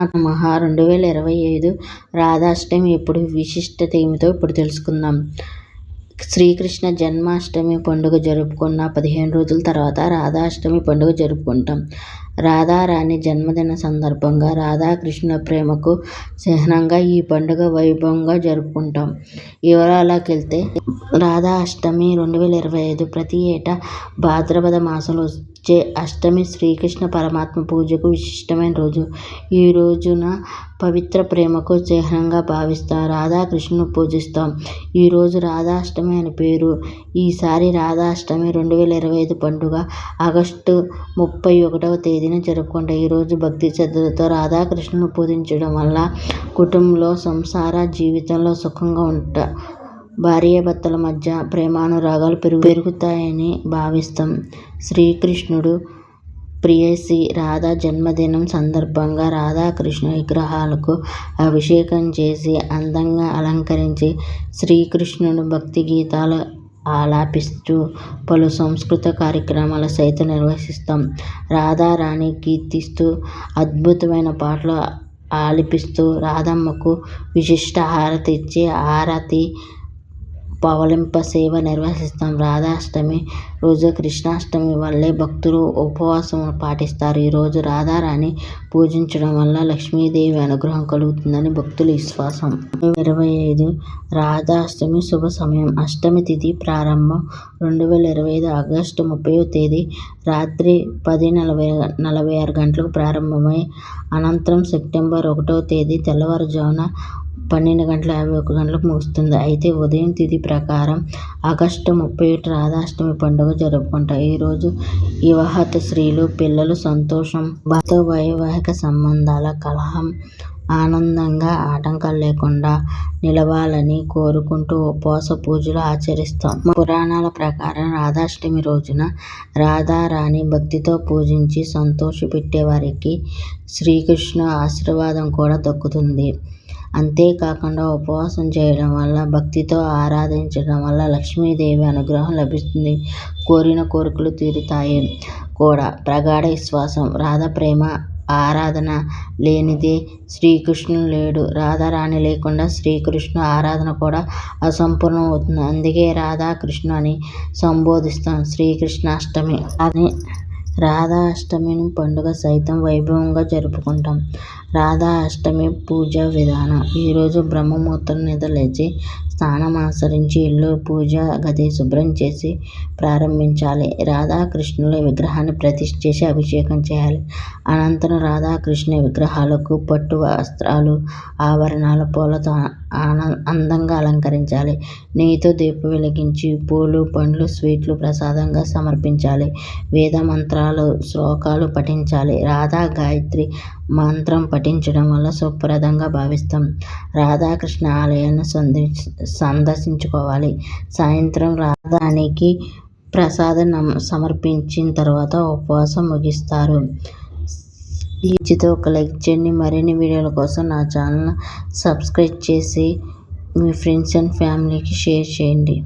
మహా రెండు వేల ఇరవై ఐదు రాధాష్టమి ఎప్పుడు విశిష్టత ఏమిటో ఇప్పుడు తెలుసుకుందాం. శ్రీకృష్ణ జన్మాష్టమి పండుగ జరుపుకున్న పదిహేను రోజుల తర్వాత రాధాష్టమి పండుగ జరుపుకుంటాం. రాధారాణి జన్మదిన సందర్భంగా రాధాకృష్ణ ప్రేమకు చిహ్నంగా ఈ పండుగ వైభవంగా జరుపుకుంటాం. వివరాలకెళ్తే వెళ్తే రాధా అష్టమి రెండు వేల ఇరవై ఐదు ప్రతి ఏటా భాద్రపద మాసంలో వచ్చే అష్టమి శ్రీకృష్ణ పరమాత్మ పూజకు విశిష్టమైన రోజు. ఈ రోజున పవిత్ర ప్రేమకు చిహ్నంగా భావిస్తాం రాధాకృష్ణుని పూజిస్తాం. ఈరోజు రాధాష్టమి అని పేరు. ఈసారి రాధాష్టమి రెండు వేల ఇరవై ఐదు పండుగ ఆగస్టు ముప్పై ఒకటవ తేదీన జరుపుకుంటాం ఈరోజు భక్తి శ్రద్ధలతో రాధాకృష్ణుని పూజించడం వల్ల కుటుంబంలో సంసార జీవితంలో సుఖంగా ఉంటా భార్యాభర్తల మధ్య ప్రేమానురాగాలు పెరుగు పెరుగుతాయని భావిస్తాం. శ్రీకృష్ణుడు ప్రియసి రాధా జన్మదినం సందర్భంగా రాధాకృష్ణ విగ్రహాలకు అభిషేకం చేసి అందంగా అలంకరించి శ్రీకృష్ణుడు భక్తి గీతాలు ఆలాపిస్తూ పలు సంస్కృత కార్యక్రమాలు సైతం నిర్వహిస్తాం. రాధారాణి కీర్తిస్తూ అద్భుతమైన పాటలు ఆలపిస్తూ రాధమ్మకు విశిష్ట హారతి ఇచ్చి హారతి పవళింప సేవ నిర్వహిస్తాం. రాధాష్టమి రోజు కృష్ణాష్టమి వల్లే భక్తులు ఉపవాసం పాటిస్తారు. ఈరోజు రాధారాణి పూజించడం వల్ల లక్ష్మీదేవి అనుగ్రహం కలుగుతుందని భక్తుల విశ్వాసం. ఇరవై ఐదు రాధాష్టమి శుభ సమయం. అష్టమి తిథి ప్రారంభం రెండు వేల ఇరవై ఐదు ఆగస్టు ముప్పైవ తేదీ రాత్రి పది నలభై నలభై ఆరు గంటలకు ప్రారంభమై అనంతరం సెప్టెంబర్ ఒకటో తేదీ తెల్లవారుజామున పన్నెండు గంటల యాభై ఒక్క గంటలకు ముగుస్తుంది. అయితే ఉదయం తిథి ప్రకారం ఆగస్టు ముప్పై ఒకటి రాధాష్టమి పండుగ జరుపుకుంటారు. ఈరోజు వివాహత స్త్రీలు పిల్లలు సంతోషం భర్త వైవాహిక సంబంధాల కలహం ఆనందంగా ఆటంకాలు లేకుండా నిలవాలని కోరుకుంటూ ఉపవాస పూజలు ఆచరిస్తాం. పురాణాల ప్రకారం రాధాష్టమి రోజున రాధారాణి భక్తితో పూజించి సంతోషపెట్టేవారికి శ్రీకృష్ణ ఆశీర్వాదం కూడా దక్కుతుంది. అంతేకాకుండా ఉపవాసం చేయడం వల్ల భక్తితో ఆరాధించడం వల్ల లక్ష్మీదేవి అనుగ్రహం లభిస్తుంది. కోరిన కోరికలు తీరుతాయి కూడా. ప్రగాఢ విశ్వాసం రాధ ప్రేమ ఆరాధన లేనిదే శ్రీకృష్ణుడు లేడు. రాధారాణి లేకుండా శ్రీకృష్ణ ఆరాధన కూడా అసంపూర్ణం అవుతుంది. అందుకే రాధాకృష్ణ అని సంబోధిస్తాం. శ్రీకృష్ణాష్టమి అని రాధా అష్టమిని పండుగ సైతం వైభవంగా జరుపుకుంటాం. రాధా అష్టమి పూజా విధానం. ఈరోజు బ్రహ్మముహూర్తం మీద లేచి స్నానమాచరించి ఇల్లు పూజ గది శుభ్రం చేసి ప్రారంభించాలి. రాధాకృష్ణుల విగ్రహాన్ని ప్రతిష్ఠ చేసి అభిషేకం చేయాలి. అనంతరం రాధాకృష్ణ విగ్రహాలకు పట్టు వస్త్రాలు ఆభరణాలు పూలతో అందంగా అలంకరించాలి. నెయ్యితో దీపం వెలిగించి పూలు పండ్లు స్వీట్లు ప్రసాదంగా సమర్పించాలి. వేద మంత్రాలు శ్లోకాలు పఠించాలి. రాధా గాయత్రి మంత్రం పఠించడం వల్ల శుభప్రదంగా భావిస్తాం. రాధాకృష్ణ ఆలయాన్ని సందర్శి సందర్శించుకోవాలి. సాయంత్రం రాధానికి ప్రసాదం సమర్పించిన తర్వాత ఉపవాసం ముగిస్తారు. ఈ ఒక లైక్ చేయండి. మరిన్ని వీడియోల కోసం నా ఛానల్ సబ్స్క్రైబ్ చేసి మీ ఫ్రెండ్స్ అండ్ ఫ్యామిలీకి షేర్ చేయండి.